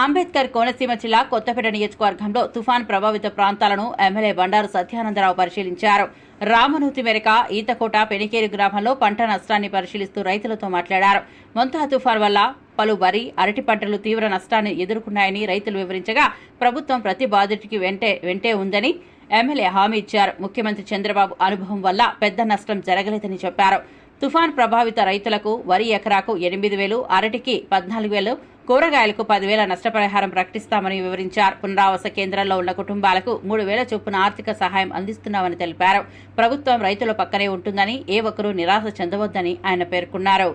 అంబేద్కర్ కోనసీమ జిల్లా కొత్తపేట నియోజకవర్గంలో తుఫాన్ ప్రభావిత ప్రాంతాలను ఎమ్మెల్యే బండారు సత్యానందరావు పరిశీలించారు. రామనూతి మేరక ఈతకోట పెనికేరు గ్రామంలో పంట నష్టాన్ని పరిశీలిస్తూ రైతులతో మాట్లాడారు. మొంతా తుఫాన్ వల్ల పలు వరి అరటి పంటలు తీవ్ర నష్టాన్ని ఎదుర్కొన్నాయని రైతులు వివరించగా ప్రభుత్వం ప్రతి బాధితుడికి వెంటే వెంటే ఉందని ఎమ్మెల్యే హామీ ఇచ్చారు. ముఖ్యమంత్రి చంద్రబాబు అనుభవం వల్ల పెద్ద నష్టం జరగలేదని చెప్పారు. తుఫాన్ ప్రభావిత రైతులకు వరి ఎకరాకు ఎనిమిది వేలు అరటికి పద్నాలుగు వేలు కూరగాయలకు పదివేల నష్టపరిహారం ప్రకటిస్తామని వివరించారు. పునరావాస కేంద్రాల్లో ఉన్న కుటుంబాలకు మూడు వేల చొప్పున ఆర్థిక సహాయం అందిస్తున్నామని తెలిపారు. ప్రభుత్వం రైతుల పక్కనే ఉంటుందని ఏ ఒక్కరూ నిరాశ చెందవద్దని ఆయన పేర్కొన్నారు.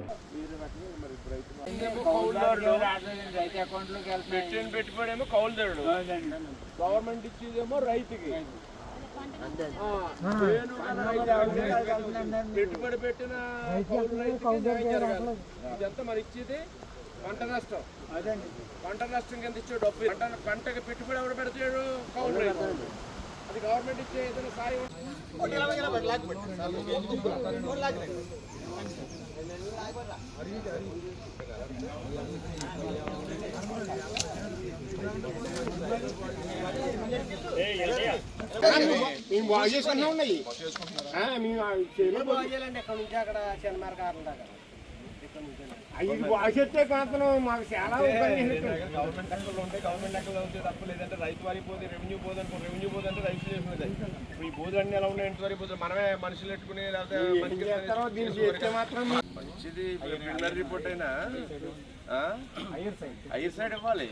పెట్టుబడి గవర్నమెంట్ ఇచ్చేదేమో రైతుకి. పెట్టిన. ఇదంతా మరి ఇచ్చేది పంట నష్టం. పంట నష్టం కింద ఇచ్చే డబ్బు. పంట పంటకి పెట్టుబడి ఎవరు పెడతాడు? రైతు. అది గవర్నమెంట్ ఇచ్చే ఏదైనా సాయం. మేము బాగు చేసుకున్నా ఉన్నాయి. మేము చేయాలండి ఇక్కడ నుంచి అక్కడ చిన్నమార కారణం దాకా చేస్తే కాతను మాకు చాలా. గవర్నమెంట్ లెక్కలు ఉంటే గవర్నమెంట్ లెక్కలు ఉంటే తప్పు లేదంటే రైతు వారి పోతే రెవెన్యూ పోదు అనుకో రెవెన్యూ పోదు అంటే రైతు చేసుకునేది ఇప్పుడు ఈ బోధు అన్ని ఎలా ఉన్నాయి ఎంత వరకు పోతుంది మనమే మనుషులు పెట్టుకుని లేకపోతే మంచిది రిపోర్ట్ అయినా. ఐర్ సైడ్. ఇవ్వాలి.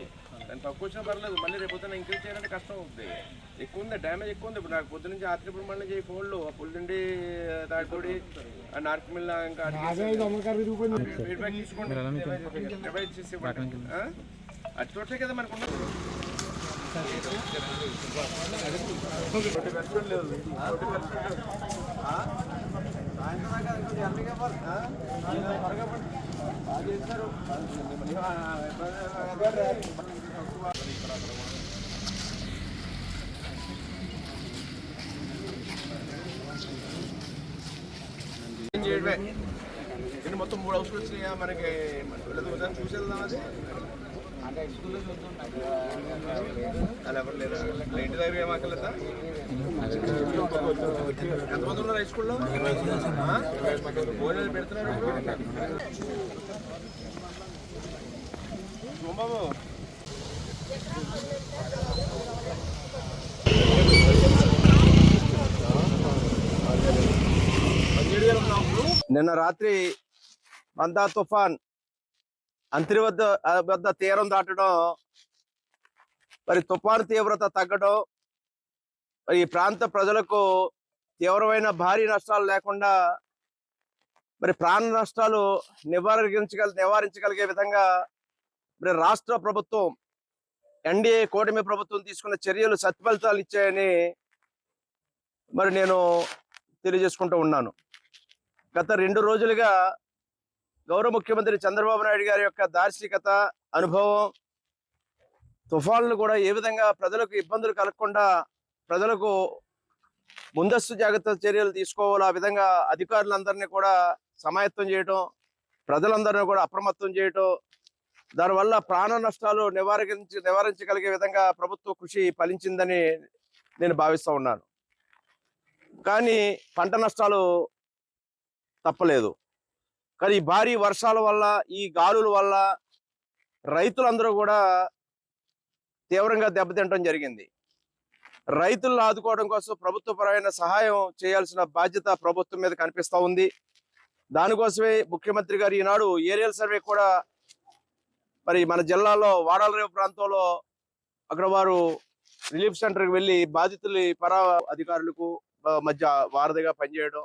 దాని తక్కువ వచ్చినా పర్లేదు మళ్ళీ రేపు పొద్దున్న ఇంక్రీజ్ చేయాలంటే కష్టం అవుతుంది ఎక్కువ ఉంది డ్యామేజ్ ఎక్కువ ఉంది. ఇప్పుడు నాకు పొద్దు నుంచి ఆత్రిపురం మళ్ళీ చేయి ఫోన్లు పుల్లిండి తాటిపూడి నార్కిమిల్ ఇంకా ఫీడ్బ్యాక్ తీసుకోండి. రివైజ్ చేసి ఇవ్వండి. కదా మనకు ఉన్నది. ఏం చేయడమే ఇది మొత్తం మూడు హౌస్లు వచ్చినాయా మనకి వెళ్ళదు అది. అలా ఎవరు లేదా ఇంటి దగ్గర ఎంతమంది ఉన్నారు హై స్కూల్లో భోజనాలు పెడుతున్నారు సోమబాబు నిన్న రాత్రి మందా తుఫాన్ అంతరి వద్ద వద్ద తీరం దాటడం మరి తుఫాను తీవ్రత తగ్గడం మరి ఈ ప్రాంత ప్రజలకు తీవ్రమైన భారీ నష్టాలు లేకుండా మరి ప్రాణ నష్టాలు నివారించగల నివారించగలిగే విధంగా మరి రాష్ట్ర ప్రభుత్వం ఎన్డీఏ కూటమి ప్రభుత్వం తీసుకున్న చర్యలు సత్ఫలితాలు ఇచ్చాయని మరి నేను తెలియజేసుకుంటూ ఉన్నాను. గత రెండు రోజులుగా గౌరవ ముఖ్యమంత్రి చంద్రబాబు నాయుడు గారి యొక్క దార్శనికత అనుభవం తుఫాన్లు కూడా ఏ విధంగా ప్రజలకు ఇబ్బందులు కలగకుండా ప్రజలకు ముందస్తు జాగ్రత్త చర్యలు తీసుకోవాలి ఆ విధంగా అధికారులందరినీ కూడా సమాయత్తం చేయటం ప్రజలందరినీ కూడా అప్రమత్తం చేయటం దానివల్ల ప్రాణ నష్టాలు నివారించి నివారించగలిగే విధంగా ప్రభుత్వ కృషి ఫలించిందని నేను భావిస్తూ ఉన్నాను. కానీ పంట నష్టాలు తప్పలేదు. కానీ ఈ భారీ వర్షాల వల్ల ఈ గాలుల వల్ల రైతులందరూ కూడా తీవ్రంగా దెబ్బతింటడం జరిగింది. రైతులను ఆదుకోవడం కోసం ప్రభుత్వపరమైన సహాయం చేయాల్సిన బాధ్యత ప్రభుత్వం మీద కనిపిస్తా ఉంది. దానికోసమే ముఖ్యమంత్రి గారు ఈనాడు ఏరియల్ సర్వే కూడా మరి మన జిల్లాలో వాడాలరేవు ప్రాంతంలో అక్కడ వారు రిలీఫ్ సెంటర్కి వెళ్ళి బాధితుల పరా అధికారులకు మధ్య వారధిగా పనిచేయడం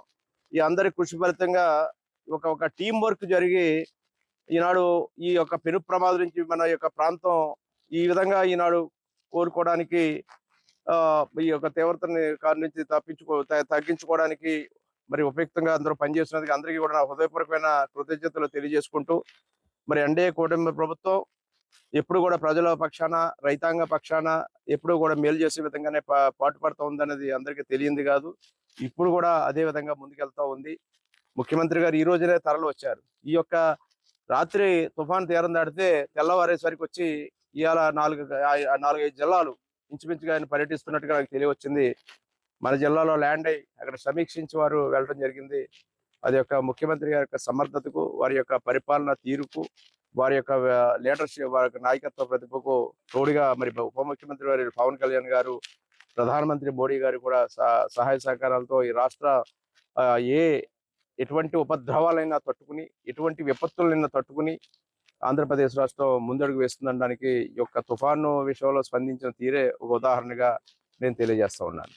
ఈ అందరి కృషి ఫలితంగా ఒక ఒక టీం వర్క్ జరిగి ఈనాడు ఈ యొక్క పెను ప్రమాదం నుంచి మన యొక్క ప్రాంతం ఈ విధంగా ఈనాడు కోరుకోవడానికి ఆ ఈ యొక్క తీవ్రతని కారు నుంచి తప్పించుకో తగ్గించుకోవడానికి మరి ఉపయుక్తంగా అందరూ పనిచేస్తున్నందుకు అందరికీ కూడా నా హృదయపూర్వకమైన కృతజ్ఞతలు తెలియజేసుకుంటూ మరి ఎన్డీఏ కూటమి ప్రభుత్వం ఎప్పుడు కూడా ప్రజల పక్షాన రైతాంగ పక్షాన ఎప్పుడు కూడా మేలు చేసే విధంగానే పా- పాటుపడుతూ ఉందనేది అందరికీ తెలియంది కాదు. ఇప్పుడు కూడా అదే విధంగా ముందుకెళ్తా ఉంది. ముఖ్యమంత్రి గారు ఈ రోజునే తరలి వచ్చారు. ఈ యొక్క రాత్రి తుఫాన్ తీరం దాటితే తెల్లవారేసరికి వచ్చి ఇవాళ నాలుగు నాలుగైదు జిల్లాలు ఇంచుమించుగా ఆయన పర్యటిస్తున్నట్టుగా నాకు తెలియవచ్చింది. మన జిల్లాలో ల్యాండ్ అయ్యి అక్కడ సమీక్షించి వారు వెళ్ళడం జరిగింది. అది యొక్క ముఖ్యమంత్రి గారి యొక్క సమర్థతకు వారి యొక్క పరిపాలన తీరుకు వారి యొక్క లీడర్షిప్ వారి యొక్క నాయకత్వ ప్రతిభకు తోడుగా మరి ఉప ముఖ్యమంత్రి వారి పవన్ కళ్యాణ్ గారు ప్రధానమంత్రి మోడీ గారు కూడా సహాయ సహకారాలతో ఈ రాష్ట్ర ఏ ఎటువంటి ఉపద్రవాలైనా తట్టుకుని ఎటువంటి విపత్తులైనా తట్టుకుని ఆంధ్రప్రదేశ్ రాష్ట్రం ముందడుగు వేస్తుందనడానికి ఈ యొక్క తుఫాను విషయంలో స్పందించిన తీరే ఒక ఉదాహరణగా నేను తెలియజేస్తా ఉన్నాను.